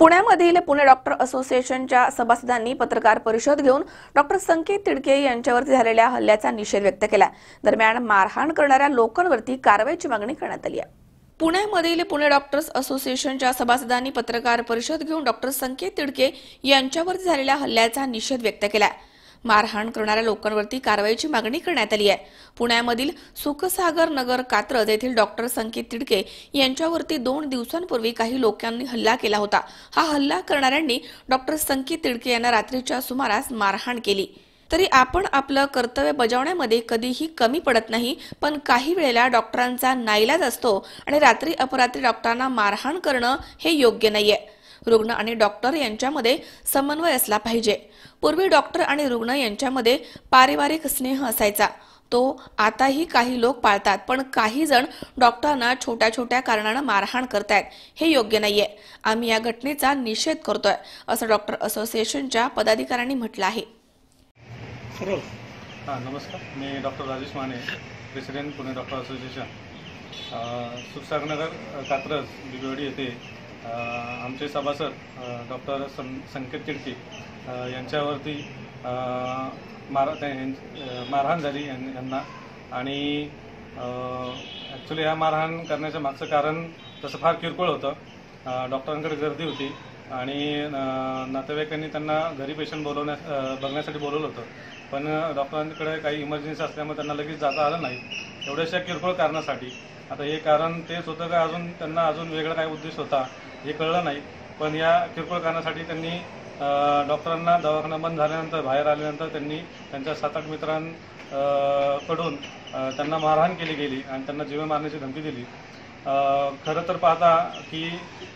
पुण्यामधील पुणे डॉक्टर असोसिएशनच्या सभासदांनी पत्रकार परिषद घेऊन डॉक्टर संकेत तिडके यांच्यावरती झालेल्या हल्ल्याचा निषेध व्यक्त केला. दरम्यान मारहाण करणाऱ्या लोकांवरती कारवाईची मागणी करण्यात आली आहे. पुण्यामधील पुणे डॉक्टर्स असोसिएशनच्या सभासदांनी पत्रकार परिषद घेऊन डॉक्टर संकेत तिडके यांच्यावरती झालेल्या हल्ल्याचा निषेध व्यक्त केला मारहाण करणाऱ्या लोकांवरती कारवाईची मागणी करण्यात आली आहे. पुण्यामधील सुखसागर नगर कात्रज येथील डॉक्टर संकेत तिडके यांच्यावरती दोन दिवसांपूर्वी काही लोकांनी हल्ला केला होता. हा हल्ला करणाऱ्यांनी डॉक्टर संकेत तिडके यांना रात्रीच्या सुमारास मारहाण केली. तरी आपण आपलं कर्तव्य बजावण्यामध्ये कधीही कमी पडत नाही पण काही वेळेला डॉक्टरांचा नाईलाज असतो आणि रात्री अपरात्री डॉक्टरांना मारहाण करणं हे योग्य नाहीये. रुग्ण आणि डॉक्टर यांच्यामध्ये समन्वय असला पाहिजे. पूर्वी डॉक्टर आणि रुग्ण यांच्यामध्ये पारिवारिक स्नेह असायचा. तो आताही काही लोक पाळतात पण काही जण डॉक्टरांना छोट्या छोट्या कारणानं मारहाण करतायत. हे योग्य नाहीये. आम्ही या घटनेचा निषेध करतोय असं डॉक्टर असोसिएशनच्या पदाधिकाऱ्यांनी म्हटलं आहे. हां नमस्कार. मी doctor Rajesh Mane president Pune doctor association. Sukhsagarnagar Katraj Bibwewadi येथे आमचे सभासद डॉक्टर सं संकेत तिडके यांच्यावरती मारा मार त्या- मारहाण झाली यांना. आणि ॲक्च्युली ह्या मारहाण करण्याचं मागचं कारण तसं फार किरकोळ होतं. डॉक्टरांकडे गर्दी होती. आणि नातेवाईकांनी त्यांना घरी पेशंट बोलवण्या बघण्यासाठी बोलवलं होतं. पण डॉक्टरांकडे काही इमर्जन्सी असल्यामुळे त्यांना लगेच जाता आलं नाही. एवढ्याशा किरकोळ कारणासाठी. आता हे कारण तेच होतं का? अजून त्यांना अजून वेगळा काय उद्देश होता हे कळलं नाही. पण या किरकोळ कारणासाठी त्यांनी डॉक्टरांना दवाखाना बंद झाल्यानंतर बाहेर आल्यानंतर त्यांनी त्यांच्या सात आठ मित्रांकडून त्यांना मारहाण केली गेली आणि त्यांना जीवन मारण्याची धमकी दिली. खरं तर पाहता की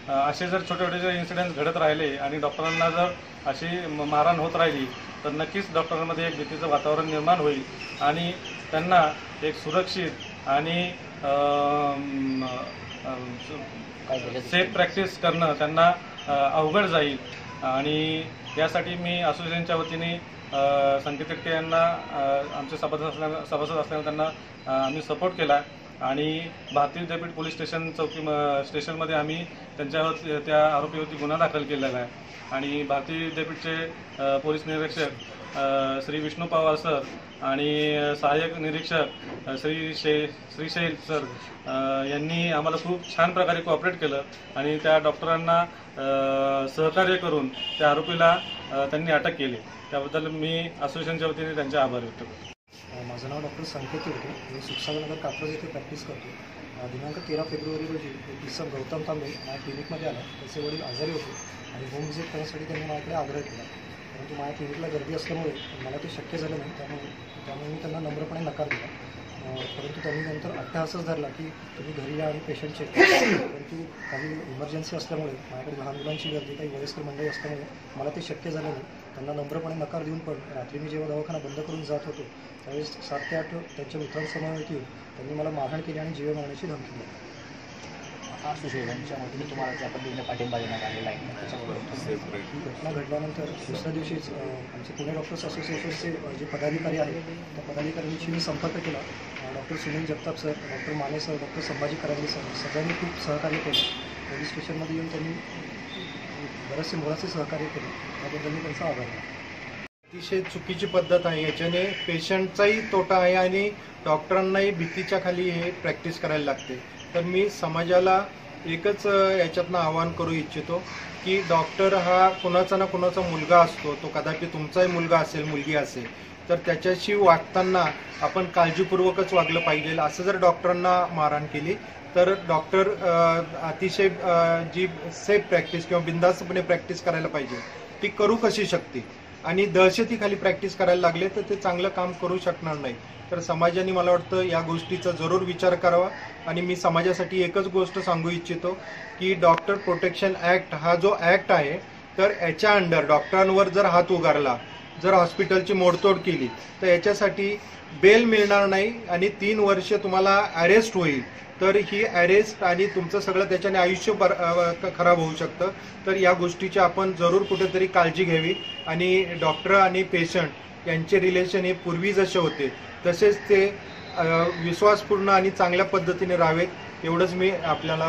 असे जर छोटे छोटे जर इन्सिडेंट्स घडत राहिले आणि डॉक्टरांना जर अशी मारहाण होत राहिली तर नक्कीच डॉक्टरांमध्ये एक भीतीचं वातावरण निर्माण होईल आणि त्यांना एक सुरक्षित आणि सेफ प्रॅक्टिस करणं त्यांना अवघड जाईल. आणि यासाठी मी असोसिएशनच्या वतीने संकेत यांना आमचे सभासद असल्या सभासद असल्याने त्यांना आम्ही सपोर्ट केला. आणि भारतीय विद्यापीठ पोलीस स्टेशन चौकी म- स्टेशनमध्ये आम्ही त्यांच्यावर त्या आरोपीवरती गुन्हा दाखल केलेला आहे. आणि भारतीय विद्यापीठचे पोलीस निरीक्षक श्री विष्णू पवार सर आणि सहाय्यक निरीक्षक श्री शे श्रीशैल सर यांनी आम्हाला खूप छान प्रकारे कोऑपरेट केलं आणि त्या डॉक्टरांना सहकार्य करून त्या आरोपीला त्यांनी अटक केली. त्याबद्दल मी असोसिएशनच्या वतीने त्यांचे आभार व्यक्त करतो. माझं नाव डॉक्टर संकेत तिरके मी सुखसागरनगर कात्रज येथे प्रॅक्टिस करतो दिनांक तेरा फेब्रुवारी रोजी एक गौतम तांबे माझ्या क्लिनिकमध्ये आला. त्याचे वडील आजारी होते आणि होम व्हिजिट करण्यासाठी त्यांनी माझ्याकडे आग्रह केला. परंतु माझ्या क्लिनिकला गर्दी असल्यामुळे मला ते शक्य झालं नाही. त्यामुळे त्यामुळे मी त्यांना नम्रपणे नकार दिला. परंतु त्यांनी नंतर अट्टहासच धरला की तुम्ही घरी या आणि पेशंट चेक करा. परंतु काही इमर्जन्सी असल्यामुळे माझ्याकडे लहान मुलांची गर्दी काही वयस्कर मंडळी असल्यामुळे मला ते शक्य झालं नाही. त्यांना नम्रपणे नकार देऊन पण रात्री मी जेव्हा दवाखाना बंद करून जात होतो त्यावेळेस सात ते आठ त्यांच्या मित्रांसमवेत येऊन त्यांनी मला मारहाण केली आणि जीवे मारण्याची धमकी दिली. तुम्हाला ज्या पद्धतीने पाठिंबा देण्यात आलेला आहे त्याच्याबरोबर ही घटना घडल्यानंतर दुसऱ्या दिवशीच आमचे पुणे डॉक्टर्स असोसिएशनचे जे पदाधिकारी आहेत त्या पदाधिकाऱ्यांशी मी संपर्क केला. Doctor Sunil Jagtap sir doctor Mane sir doctor Sambhaji Karange sir सगळ्यांनी खूप सहकार्य केलं. पोलीस स्टेशनमध्ये येऊन त्यांनी बरेचसे मुलाचे सहकार्य केले. त्याबद्दल मी त्यांचा आभार अतिशय चुकीची पद्धत आहे. याच्याने पेशंटचाही तोटा आहे आणि डॉक्टरांनाही भीतीच्या खाली हे प्रॅक्टिस करायला लागते. तर मी समाजाला एकच याच्यातनं आवाहन करू इच्छितो की डॉक्टर हा कुणाचा ना कुणाचा मुलगा असतो. तो कदापि तुमचाही मुलगा असेल मुलगी असेल. तर त्याच्याशी वागताना आपण काळजीपूर्वकच वागलं पाहिजे. असं जर डॉक्टरांना मारहाण केली तर डॉक्टर अतिशय जी सेफ प्रॅक्टिस किंवा बिंदास्तपणे प्रॅक्टिस करायला पाहिजे. ती करू कशी शकते? आणि दहशतीखाली प्रॅक्टिस करायला लागले तर ते चांगलं काम करू शकणार नाही. तर समाजाने मला वाटतं या गोष्टीचा जरूर विचार करावा. आणि मी समाजासाठी एकच गोष्ट सांगू इच्छितो की डॉक्टर प्रोटेक्शन ॲक्ट हा जो ॲक्ट आहे तर याच्या अंडर डॉक्टरांवर जर हात उगारला जर हॉस्पिटलची मोडतोड केली तर याच्यासाठी बेल मिळणार नाही आणि तीन वर्ष तुम्हाला अरेस्ट होईल. तर ही अरेस्ट आणि तुमचं सगळं त्याच्याने आयुष्य खराब होऊ शकतं. तर या गोष्टीची आपण जरूर कुठेतरी काळजी घ्यावी. आणि डॉक्टर आणि पेशंट यांचे रिलेशन हे पूर्वी जसे होते तसेच ते विश्वासपूर्ण आणि चांगल्या पद्धतीने राहावेत एवढंच मी आपल्याला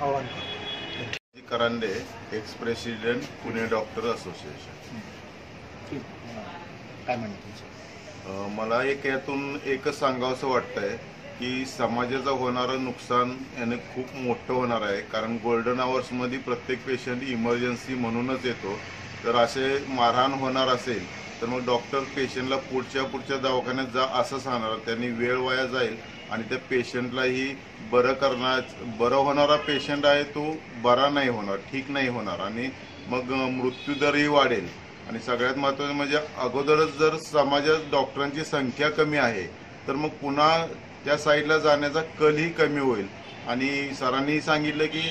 आवाहन करतो. Karande ex president Pune doctor association काय म्हणणं तुमचं? मला एक यातून एकच सांगावंसं वाटतंय की समाजाचं होणारं नुकसान याने खूप मोठं होणार आहे. कारण गोल्डन आवर्समध्ये प्रत्येक पेशंट इमर्जन्सी म्हणूनच येतो. तर असे मारहाण होणार असेल तर मग डॉक्टर पेशंटला पुढच्या पुढच्या दवाखान्यात जा असं सांगणार. त्यांनी वेळ वाया जाईल आणि त्या पेशंटलाही बरं करणार बरं होणारा पेशंट आहे तो बरा नाही होणार ठीक नाही होणार. आणि मग मृत्यूदरही वाढेल. आणि सगळ्यात महत्त्वाचं म्हणजे अगोदरच जर समाजात डॉक्टरांची संख्या कमी आहे तर मग पुन्हा त्या साईडला जाण्याचा कलही कमी होईल. आणि सरांनी सांगितलं की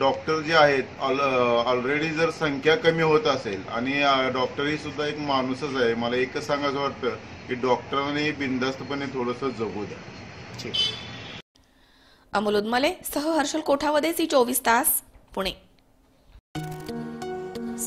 डॉक्टर जे आहेत ऑलरेडी जर संख्या कमी होत असेल आणि डॉक्टर ही सुद्धा एक माणूसच आहे मला एकच सांगायचं वाटतं की डॉक्टरांनी बिनधास्तपणे थोडंसं जगू द्या. ठीक. अमोल उदमले सह हर्षल कोठावदे सी चोवीस तास पुणे.